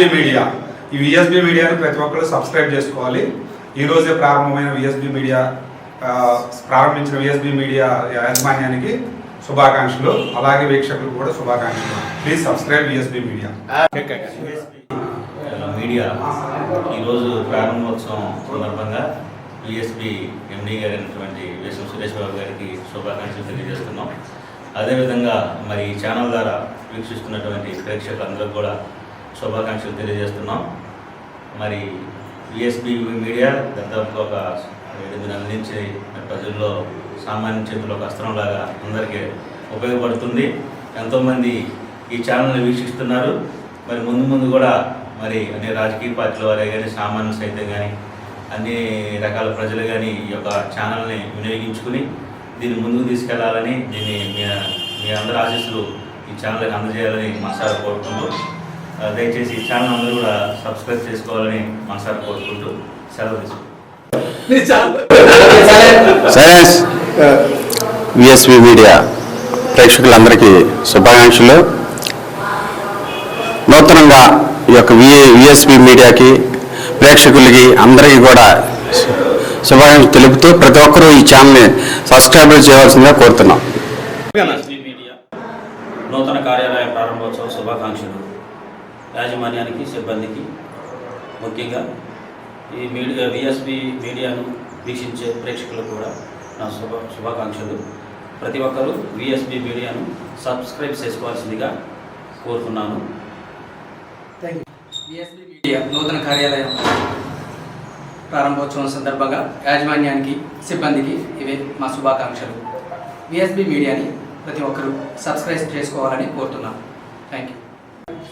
VSB media ఈ VSB మీడియాను ప్రతి ఒక్కరు సబ్స్క్రైబ్ చేసుకోవాలి. ఈరోజే ప్రారంభమైన విఎస్బి మీడియా ప్రారంభించిన విఎస్బి మీడియా యాజమాన్యానికి శుభాకాంక్షలు. అలాగే వీక్షకులు కూడా శుభాకాంక్షలు. Please subscribe VSB media. Media ఈరోజు ప్రారంభోత్సవం సందర్భంగా విఎస్బి ఎండి గారు అయినటువంటి విఎస్ఎం సురేష్ బాబు గారికి శుభాకాంక్షలు తెలియజేస్తున్నాం. అదేవిధంగా మరి ఈ ఛానల్ ద్వారా వీక్షిస్తున్నటువంటి ప్రేక్షకులందరూ కూడా శుభాకాంక్షలు తెలియజేస్తున్నాం. మరి విఎస్పి మీడియా దాదాపు ఒక ఎనిమిది నెలల నుంచి ప్రజల్లో సామాన్య చేతులు ఒక అస్త్రంలాగా అందరికీ ఉపయోగపడుతుంది. ఎంతోమంది ఈ ఛానల్ని వీక్షిస్తున్నారు. మరి ముందు ముందు కూడా మరి అన్ని రాజకీయ పార్టీల వారే కానీ సామాన్య సైతం కానీ అన్ని రకాల ప్రజలు కానీ ఈ యొక్క ఛానల్ని వినియోగించుకుని దీన్ని ముందుకు తీసుకెళ్ళాలని దీన్ని మీ మీ అందరి ఆశీస్సులు ఈ ఛానల్కి అందజేయాలని మనసారా కోరుకుంటూ దయచేసి ఈ ఛానల్ అందరూ కూడా సబ్స్క్రైబ్ చేసుకోవాలని మనసారా కోరుకుంటూ సెలవు విఎస్వి మీడియా ప్రేక్షకులందరికీ శుభాకాంక్షలు. నూతనంగా ఈ యొక్క విఏ విఎస్వి మీడియాకి ప్రేక్షకులకి అందరికీ కూడా శుభాకాంక్షలు తెలుపుతూ ప్రతి ఒక్కరూ ఈ ఛానల్ని సబ్స్క్రైబ్ చేయవలసిందిగా కోరుతున్నాం. నూతన కార్యాలయ ప్రారంభోత్సవ శుభాకాంక్షలు. యాజమాన్యానికి సిబ్బందికి ముఖ్యంగా ఈ మీడియా విఎస్బి మీడియాను వీక్షించే ప్రేక్షకులకు కూడా నా శుభ శుభాకాంక్షలు. ప్రతి ఒక్కరూ విఎస్బి మీడియాను సబ్స్క్రైబ్ చేసుకోవాల్సిందిగా కోరుతున్నాను. విఎస్బి మీడియా నూతన కార్యాలయం ప్రారంభోత్సవం సందర్భంగా యాజమాన్యానికి సిబ్బందికి ఇవే మా శుభాకాంక్షలు. విఎస్బి మీడియాని ప్రతి ఒక్కరూ సబ్స్క్రైబ్ చేసుకోవాలని కోరుతున్నాం థ్యాంక్ యూ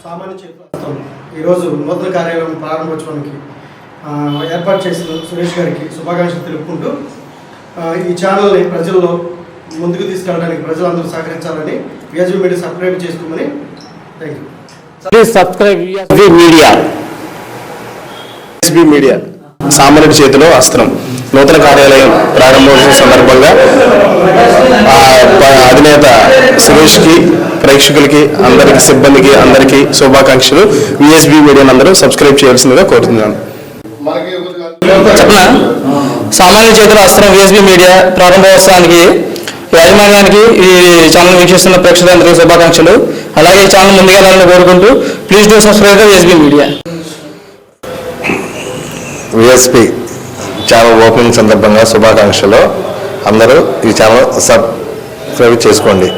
సామాన్య చేతులతో ఈరోజు నూతన కార్యాలయం ప్రారంభోత్సవానికి ఏర్పాటు చేసిన సురేష్ గారికి శుభాకాంక్షలు తెలుపుకుంటూ ఈ ఛానల్ని ప్రజల్లో ముందుకు తీసుకెళ్ళడానికి ప్రజలందరూ సహకరించాలని విఎస్బీ మీడియా సబ్స్క్రైబ్ చేసుకోమని thank you subscribe media. SB media. సామాన్యుడి చేతిలో అస్త్రం. నూతన కార్యాలయం ప్రారంభోత్సవం సందర్భంగా అధినేత సురేష్కి ప్రేక్షకులకి అందరికి సిబ్బందికి అందరికీ శుభాకాంక్షలు. విఎస్బి మీడియాని అందరూ సబ్స్క్రైబ్ చేయాల్సిందిగా కోరుతున్నాను. చెప్పనా? సామాన్య చేతుల అస్త్రం విఎస్బి మీడియా ప్రారంభోత్సవానికి యాజమాన్యానికి ఈ ఛానల్ వీక్షిస్తున్న ప్రేక్షకులందరికీ శుభాకాంక్షలు. అలాగే ఈ ఛానల్ ముందుకెళ్ళాలని కోరుకుంటూ please do subscribe VSB media VSP channel opening సందర్భంగా శుభాకాంక్షలు. అందరూ ఈ ఛానల్ సబ్స్క్రైబ్ చేసుకోండి.